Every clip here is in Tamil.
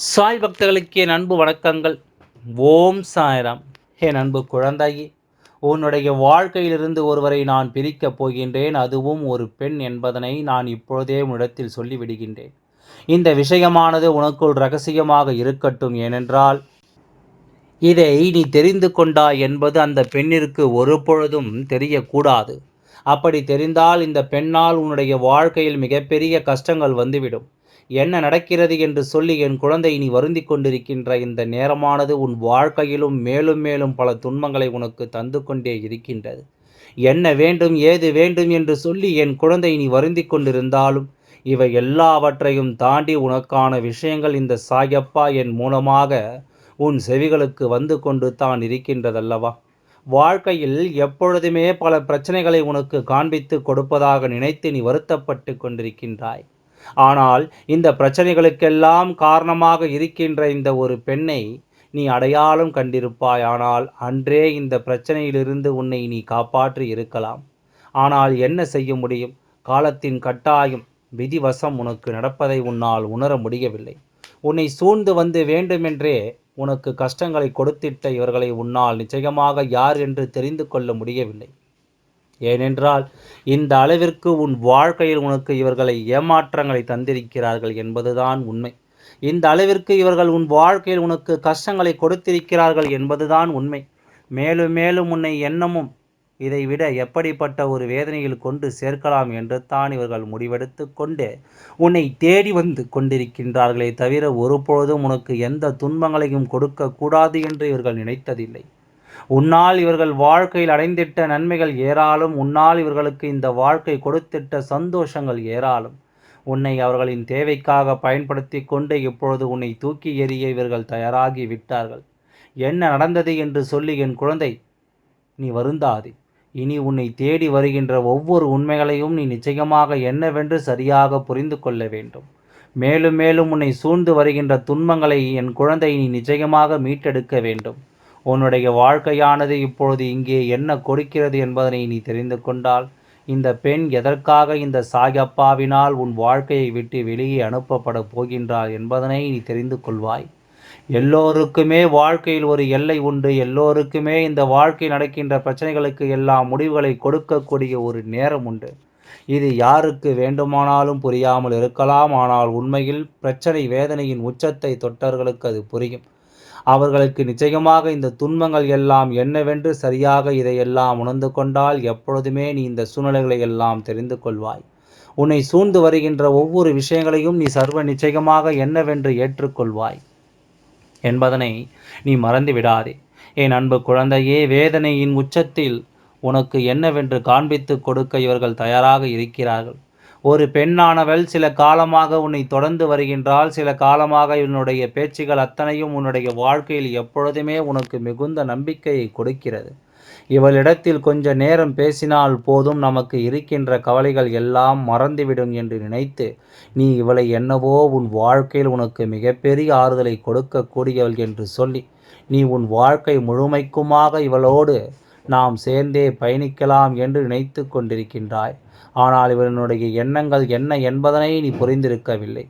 சாய் பக்தர்களுக்கு என் அன்பு வணக்கங்கள். ஓம் சாய்ராம். என் அன்பு குழந்தையே உன்னுடைய வாழ்க்கையிலிருந்து ஒருவரை நான் பிரிக்கப் போகின்றேன். அதுவும் ஒரு பெண் என்பதனை நான் இப்பொழுதே உன்னிடத்தில் சொல்லிவிடுகின்றேன். இந்த விஷயமானது உனக்குள் ரகசியமாக இருக்கட்டும் ஏனென்றால் இதை நீ தெரிந்து கொண்டாய் என்பது அந்த பெண்ணிற்கு ஒரு பொழுதும் தெரியக்கூடாது. அப்படி தெரிந்தால் இந்த பெண்ணால் உன்னுடைய வாழ்க்கையில் மிகப்பெரிய கஷ்டங்கள் வந்துவிடும். என்ன நடக்கிறது என்று சொல்லி என் குழந்தை நீ வருந்தி கொண்டிருக்கின்ற இந்த நேரமானது உன் வாழ்க்கையிலும் மேலும் மேலும் பல துன்பங்களை உனக்கு தந்து கொண்டே இருக்கின்றது. என்ன வேண்டும் ஏது வேண்டும் என்று சொல்லி என் குழந்தை நீ வருந்தி கொண்டிருந்தாலும் இவை எல்லாவற்றையும் தாண்டி உனக்கான விஷயங்கள் இந்த சாயப்பா என் மூலமாக உன் செவிகளுக்கு வந்து கொண்டு தான் இருக்கின்றதல்லவா? வாழ்க்கையில் எப்பொழுதுமே பல பிரச்சனைகளை உனக்கு காண்பித்து கொடுப்பதாக நினைத்து நீ வருத்தப்பட்டு கொண்டிருக்கின்றாய். ஆனால் இந்த பிரச்சனைகளுக்கெல்லாம் காரணமாக இருக்கின்ற இந்த ஒரு பெண்ணை நீ அடையாளம் கண்டிருப்பாய். ஆனால் அன்றே இந்த பிரச்சனையிலிருந்து உன்னை நீ காப்பாற்றி இருக்கலாம். ஆனால் என்ன செய்ய முடியும்? காலத்தின் கட்டாயம் விதிவசம் உனக்கு நடப்பதை உன்னால் உணர முடியவில்லை. உன்னை சூழ்ந்து வந்து வேண்டுமென்றே உனக்கு கஷ்டங்களை கொடுத்திட்ட இவர்களை உன்னால் நிச்சயமாக யார் என்று தெரிந்து கொள்ள முடியவில்லை. ஏனென்றால் இந்த அளவிற்கு உன் வாழ்க்கையில் உனக்கு இவர்களை ஏமாற்றங்களை தந்திருக்கிறார்கள் என்பதுதான் உண்மை. இந்த அளவிற்கு இவர்கள் உன் வாழ்க்கையில் உனக்கு கஷ்டங்களை கொடுத்திருக்கிறார்கள் என்பதுதான் உண்மை. மேலும் மேலும் உன்னை எண்ணமும் இதைவிட எப்படிப்பட்ட ஒரு வேதனையில் கொண்டு சேர்க்கலாம் என்று தான் இவர்கள் முடிவெடுத்து கொண்டு உன்னை தேடி வந்து கொண்டிருக்கின்றார்களே தவிர ஒருபொழுதும் உனக்கு எந்த துன்பங்களையும் கொடுக்கக்கூடாது என்று இவர்கள் நினைத்ததில்லை. உன்னால் இவர்கள் வாழ்க்கையில் அடைந்திட்ட நன்மைகள் ஏராளம். உன்னால் இவர்களுக்கு இந்த வாழ்க்கை கொடுத்திட்ட சந்தோஷங்கள் ஏராளம். உன்னை அவர்களின் தேவைக்காக பயன்படுத்தி கொண்டு இப்பொழுது உன்னை தூக்கி எறிய இவர்கள் தயாராகி விட்டார்கள். என்ன நடந்தது என்று சொல்லி என் குழந்தை நீ வருந்தாதே. இனி உன்னை தேடி வருகின்ற ஒவ்வொரு உண்மைகளையும் நீ நிச்சயமாக என்னவென்று சரியாக புரிந்து கொள்ள வேண்டும். மேலும் மேலும் உன்னை சூழ்ந்து வருகின்ற துன்பங்களை என் குழந்தை நீ நிச்சயமாக மீட்டெடுக்க வேண்டும். உன்னுடைய வாழ்க்கையானது இப்பொழுது இங்கே என்ன கொடுக்கிறது என்பதனை நீ தெரிந்து கொண்டால் இந்த பெண் எதற்காக இந்த சாயப்பாவினால் உன் வாழ்க்கையை விட்டு வெளியே அனுப்பப்பட போகின்றாள் என்பதனை நீ தெரிந்து கொள்வாய். எல்லோருக்குமே வாழ்க்கையில் ஒரு எல்லை உண்டு. எல்லோருக்குமே இந்த வாழ்க்கை நடக்கின்ற பிரச்சனைகளுக்கு எல்லா முடிவுகளை கொடுக்கக்கூடிய ஒரு நேரம் உண்டு. இது யாருக்கு வேண்டுமானாலும் புரியாமல் இருக்கலாம். ஆனால் உண்மையில் பிரச்சனை வேதனையின் உச்சத்தை தொட்டர்களுக்கு அது புரியும். அவர்களுக்கு நிச்சயமாக இந்த துன்பங்கள் எல்லாம் என்னவென்று சரியாக இதையெல்லாம் உணர்ந்து கொண்டால் எப்பொழுதுமே நீ இந்த சூழ்நிலைகளை எல்லாம் தெரிந்து கொள்வாய். உன்னை சூழ்ந்து வருகின்ற ஒவ்வொரு விஷயங்களையும் நீ சர்வ நிச்சயமாக என்னவென்று ஏற்றுக்கொள்வாய். என்பதனை நீ மறந்து விடாதே. என் அன்பு குழந்தையே வேதனையின் உச்சத்தில் உனக்கு என்னவென்று காண்பித்து கொடுக்க இவர்கள் தயாராக இருக்கிறார்கள். ஒரு பெண்ணானவள் சில காலமாக உன்னை தொடர்ந்து வருகின்றால் சில காலமாக இவனுடைய பேச்சுகள் அத்தனையும் உன்னுடைய வாழ்க்கையில் எப்பொழுதுமே உனக்கு மிகுந்த நம்பிக்கையை கொடுக்கிறது. இவளிடத்தில் கொஞ்ச நேரம் பேசினால் போதும். நமக்கு இருக்கின்ற கவலைகள் எல்லாம் மறந்துவிடும் என்று நினைத்து நீ இவளை என்னவோ உன் வாழ்க்கையில் உனக்கு மிகப்பெரிய ஆறுதலை கொடுக்கக்கூடியவள் என்று சொல்லி நீ உன் வாழ்க்கை முழுமைக்குமாக இவளோடு நாம் சேர்ந்தே பயணிக்கலாம் என்று நினைத்து கொண்டிருக்கின்றாய். ஆனால் இவனுடைய எண்ணங்கள் என்ன என்பதனை நீ புரிந்திருக்கவில்லை.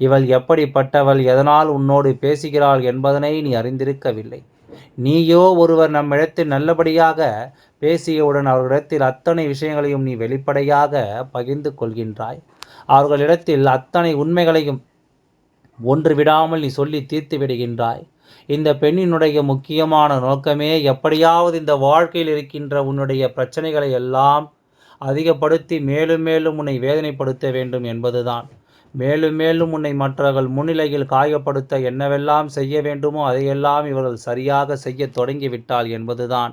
இவள் எப்படிப்பட்டவள் எதனால் உன்னோடு பேசுகிறாள் என்பதனை நீ அறிந்திருக்கவில்லை. நீயோ ஒருவர் நம்மிடத்தில் நல்லபடியாக பேசியவுடன் அவர்களிடத்தில் அத்தனை விஷயங்களையும் நீ வெளிப்படையாக பகிர்ந்து கொள்கின்றாய். அவர்களிடத்தில் அத்தனை உண்மைகளையும் ஒன்று விடாமல் நீ சொல்லி தீர்த்து விடுகின்றாய். இந்த பெண்ணினுடைய முக்கியமான நோக்கமே எப்படியாவது இந்த வாழ்க்கையில் இருக்கின்ற உன்னுடைய பிரச்சனைகளை எல்லாம் அதிகப்படுத்தி மேலும் மேலும் உன்னை வேதனைப்படுத்த வேண்டும் என்பதுதான். மேலும் மேலும் உன்னை மற்றவர்கள் முன்னிலையில் காயப்படுத்த என்னவெல்லாம் செய்ய வேண்டுமோ அதையெல்லாம் இவர்கள் சரியாக செய்ய தொடங்கிவிட்டாள் என்பதுதான்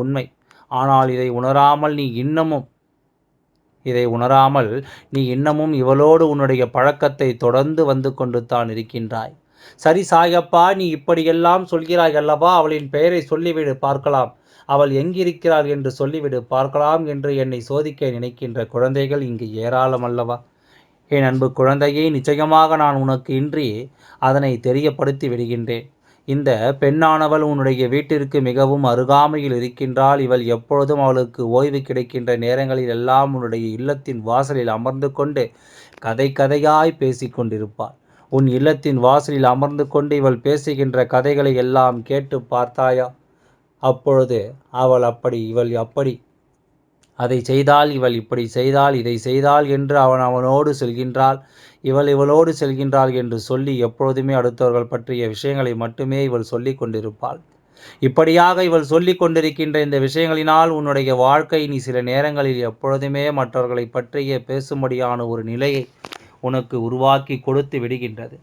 உண்மை. ஆனால் இதை உணராமல் நீ இன்னமும் இதை உணராமல் நீ இன்னமும் இவளோடு உன்னுடைய பழக்கத்தை தொடர்ந்து வந்து கொண்டு தான் இருக்கின்றாய். சரி சாயப்பா நீ இப்படியெல்லாம் சொல்கிறாய் அல்லவா? அவளின் பெயரை சொல்லிவிடு பார்க்கலாம். அவள் எங்கிருக்கிறாள் என்று சொல்லிவிடு பார்க்கலாம் என்று என்னை சோதிக்க நினைக்கின்ற குழந்தைகள் இங்கு ஏராளம் அல்லவா? என் அன்பு குழந்தையை நிச்சயமாக நான் உனக்கு இன்றி அதனை தெரியப்படுத்தி விடுகின்றேன். இந்த பெண்ணானவள் உன்னுடைய வீட்டிற்கு மிகவும் அருகாமையில் இருக்கின்றால் இவள் எப்பொழுதும் அவளுக்கு ஓய்வு கிடைக்கின்ற நேரங்களில் எல்லாம் உன்னுடைய இல்லத்தின் வாசலில் அமர்ந்து கொண்டு கதை கதையாய் பேசிக்கொண்டிருப்பாள். உன் இல்லத்தின் வாசலில் அமர்ந்து கொண்டு இவள் பேசுகின்ற கதைகளை எல்லாம் கேட்டு பார்த்தாயா? அப்பொழுது அவள் அப்படி இவள் அப்படி. அதை செய்தால் இவள் இப்படி செய்தால் இதை செய்தால் என்று அவன் அவனோடு செல்கின்றாள். இவள் இவளோடு செல்கின்றாள் என்று சொல்லி எப்பொழுதுமே அடுத்தவர்கள் பற்றிய விஷயங்களை மட்டுமே இவள் சொல்லி கொண்டிருப்பாள். இப்படியாக இவள் சொல்லி கொண்டிருக்கின்ற இந்த விஷயங்களினால் உன்னுடைய வாழ்க்கை நீ சில நேரங்களில் எப்பொழுதுமே மற்றவர்களை பற்றிய பேசும்படியான ஒரு நிலையை உனக்கு உருவாக்கி கொடுத்து விடுகின்றது.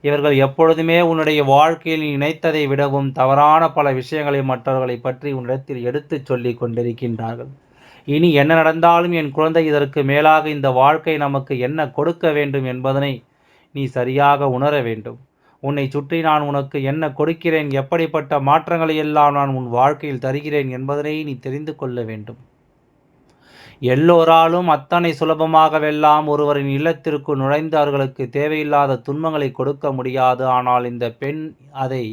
இவர்கள் எப்பொழுதுமே உன்னுடைய வாழ்க்கையில் நினைத்ததை விடவும் தவறான பல விஷயங்களை மற்றவர்களை பற்றி உன்னிடத்தில் எடுத்துச் சொல்லி கொண்டிருக்கின்றார்கள். இனி என்ன நடந்தாலும் என் குழந்தை இதற்கு மேலாக இந்த வாழ்க்கை நமக்கு என்ன கொடுக்க வேண்டும் என்பதனை நீ சரியாக உணர வேண்டும். உன்னை சுற்றி நான் உனக்கு என்ன கொடுக்கிறேன் எப்படிப்பட்ட மாற்றங்களை எல்லாம் நான் உன் வாழ்க்கையில் தருகிறேன் என்பதனை நீ தெரிந்து கொள்ள வேண்டும். எல்லோராலும் அத்தனை சுலபமாகவெல்லாம் ஒருவரின் இல்லத்திற்கு நுழைந்தவர்களுக்கு தேவையில்லாத துன்பங்களை கொடுக்க முடியாது. ஆனால் இந்த பெண் அதை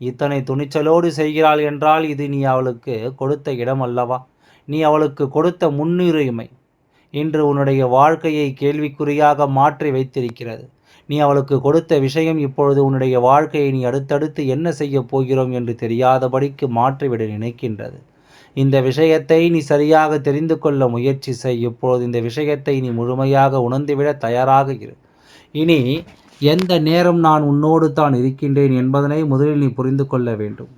இத்தனை துணிச்சலோடு செய்கிறாள் என்றால் இது நீ அவளுக்கு கொடுத்த இடம் அல்லவா? நீ அவளுக்கு கொடுத்த முன்னுரிமை இன்று உன்னுடைய வாழ்க்கையை கேள்விக்குறியாக மாற்றி வைத்திருக்கிறது. நீ அவளுக்கு கொடுத்த விஷயம் இப்பொழுது உன்னுடைய வாழ்க்கையை நீ அடுத்தடுத்து என்ன செய்யப் போகிறோம் என்று தெரியாதபடிக்கு மாற்றிவிட நினைக்கின்றது. இந்த விஷயத்தை நீ சரியாக தெரிந்து கொள்ள முயற்சி செய். இப்பொழுது இந்த விஷயத்தை நீ முழுமையாக உணர்ந்துவிட தயாராக இரு. இனி எந்த நேரம் நான் உன்னோடு தான் இருக்கின்றேன் என்பதனை முதலில் நீ புரிந்து கொள்ள வேண்டும்.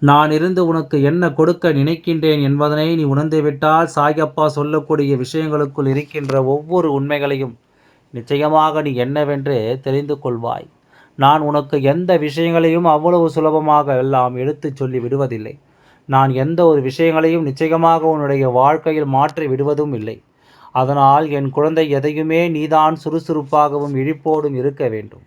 நான் இருந்து உனக்கு என்ன கொடுக்க நினைக்கின்றேன் என்பதனை நீ உணர்ந்துவிட்டால் சாயப்பா சொல்லக்கூடிய விஷயங்களுக்குள் இருக்கின்ற ஒவ்வொரு உண்மைகளையும் நிச்சயமாக நீ என்னவென்று தெரிந்து கொள்வாய். நான் உனக்கு எந்த விஷயங்களையும் அவ்வளவு சுலபமாக எல்லாம் எடுத்துச் சொல்லி விடுவதில்லை. நான் எந்த ஒரு விஷயங்களையும் நிச்சயமாக உன்னுடைய வாழ்க்கையில் மாற்றி விடுவதும் இல்லை. அதனால் என் குழந்தை எதையுமே நீதான் சுறுசுறுப்பாகவும் இழிப்போடும் இருக்க வேண்டும்.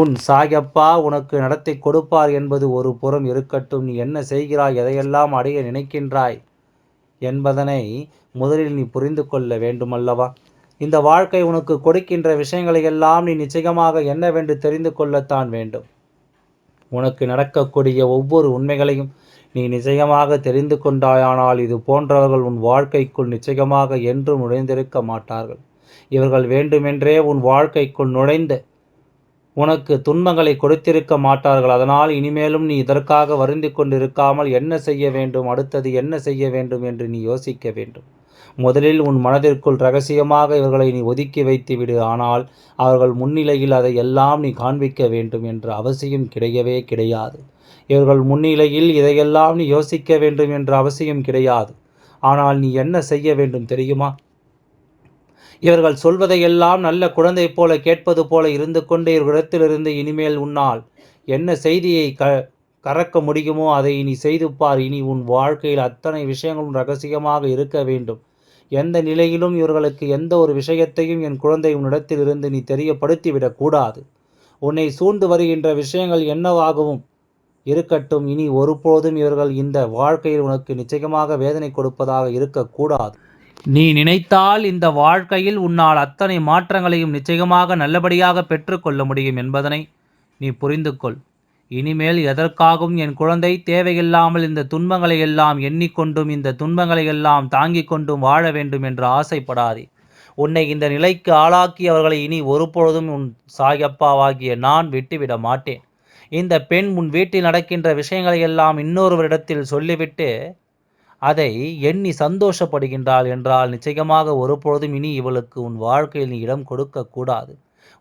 உன் சாயப்பா உனக்கு நடத்தி கொடுப்பார் என்பது ஒரு புறம் இருக்கட்டும். நீ என்ன செய்கிறாய்? எதையெல்லாம் அடைய நினைக்கின்றாய் என்பதனை முதலில் நீ புரிந்து கொள்ள வேண்டுமல்லவா? இந்த வாழ்க்கை உனக்கு கொடுக்கின்ற விஷயங்களை எல்லாம் நீ நிச்சயமாக என்னவென்று தெரிந்து கொள்ளத்தான் வேண்டும். உனக்கு நடக்கக்கூடிய ஒவ்வொரு உண்மைகளையும் நீ நிச்சயமாக தெரிந்து கொண்டாயானால் இது போன்றவர்கள் உன் வாழ்க்கைக்குள் நிச்சயமாக என்றும் நுழைந்திருக்க மாட்டார்கள். இவர்கள் வேண்டுமென்றே உன் வாழ்க்கைக்குள் நுழைந்து உனக்கு துன்பங்களை கொடுத்திருக்க மாட்டார்கள். அதனால் இனிமேலும் நீ இதற்காக வருந்தி கொண்டிருக்காமல் என்ன செய்ய வேண்டும்? அடுத்தது என்ன செய்ய வேண்டும் என்று நீ யோசிக்க வேண்டும். முதலில் உன் மனதிற்குள் ரகசியமாக இவர்களை நீ ஒதுக்கி வைத்து விடு ஆனால் அவர்கள் முன்னிலையில் அதை எல்லாம் நீ காண்பிக்க வேண்டும் என்ற அவசியம் கிடையவே கிடையாது. இவர்கள் முன்னிலையில் இதையெல்லாம் நீ யோசிக்க வேண்டும் என்ற அவசியம் கிடையாது. ஆனால் நீ என்ன செய்ய வேண்டும் தெரியுமா? இவர்கள் சொல்வதையெல்லாம் நல்ல குழந்தை போல கேட்பது போல இருந்து கொண்டே இவர்களிடத்திலிருந்து இனிமேல் உன்னால் என்ன செய்தியை க கறக்க முடியுமோ அதை இனி செய்து பார். இனி உன் வாழ்க்கையில் அத்தனை விஷயங்களும் ரகசியமாக இருக்க வேண்டும். எந்த நிலையிலும் இவர்களுக்கு எந்த ஒரு விஷயத்தையும் என் குழந்தை இடத்திலிருந்து நீ தெரியப்படுத்திவிடக் கூடாது உன்னை சூழ்ந்து வருகின்ற விஷயங்கள் என்னவாகவும் இருக்கட்டும். இனி ஒருபோதும் இவர்கள் இந்த வாழ்க்கையில் உனக்கு நிச்சயமாக வேதனை கொடுப்பதாக இருக்கக்கூடாது. நீ நினைத்தால் இந்த வாழ்க்கையில் உன்னால் அத்தனை மாற்றங்களையும் நிச்சயமாக நல்லபடியாக பெற்றுக்கொள்ள முடியும் என்பதனை நீ புரிந்து கொள் இனிமேல் எதற்காகவும் என் குழந்தை தேவையில்லாமல் இந்த துன்பங்களை எல்லாம் எண்ணிக்கொண்டும் இந்த துன்பங்களை எல்லாம் தாங்கிக் கொண்டும் வாழ வேண்டும் என்று ஆசைப்படாதே. உன்னை இந்த நிலைக்கு ஆளாக்கி அவர்களை இனி ஒருபொழுதும் உன் சாயப்பாவாகிய நான் விட்டுவிட மாட்டேன். இந்த பெண் உன் வீட்டில் நடக்கின்ற விஷயங்களை எல்லாம் இன்னொருவரிடத்தில் சொல்லிவிட்டு அதை எண்ணி சந்தோஷப்படுகின்றாள் என்றால் நிச்சயமாக ஒருபொழுதும் இனி இவளுக்கு உன் வாழ்க்கையில் நீ இடம் கொடுக்கக்கூடாது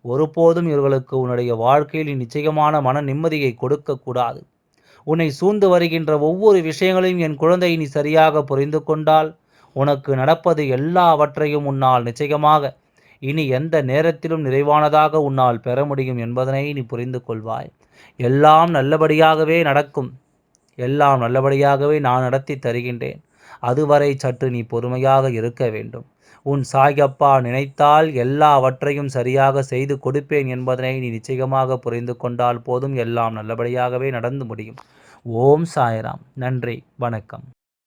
ஒருபோதும் இவர்களுக்கு உன்னுடைய வாழ்க்கையில் நிச்சயமான மன நிம்மதியை கொடுக்கக்கூடாது உன்னை சூழ்ந்து வருகின்ற ஒவ்வொரு விஷயங்களையும் என் குழந்தை நீ சரியாக புரிந்து கொண்டால் உனக்கு நடப்பது எல்லாவற்றையும் உன்னால் நிச்சயமாக இனி எந்த நேரத்திலும் நிறைவானதாக உன்னால் பெற முடியும் என்பதனை நீ புரிந்து கொள்வாய். எல்லாம் நல்லபடியாகவே நடக்கும். எல்லாம் நல்லபடியாகவே நான் நடத்தி தருகின்றேன். அதுவரை சற்று நீ பொறுமையாக இருக்க வேண்டும். உன் சாயப்பா நினைத்தால் எல்லாவற்றையும் சரியாக செய்து கொடுப்பேன் என்பதனை நீ நிச்சயமாக புரிந்து கொண்டால் போதும். எல்லாம் நல்லபடியாகவே நடந்து முடியும். ஓம் சாய்ராம். நன்றி. வணக்கம்.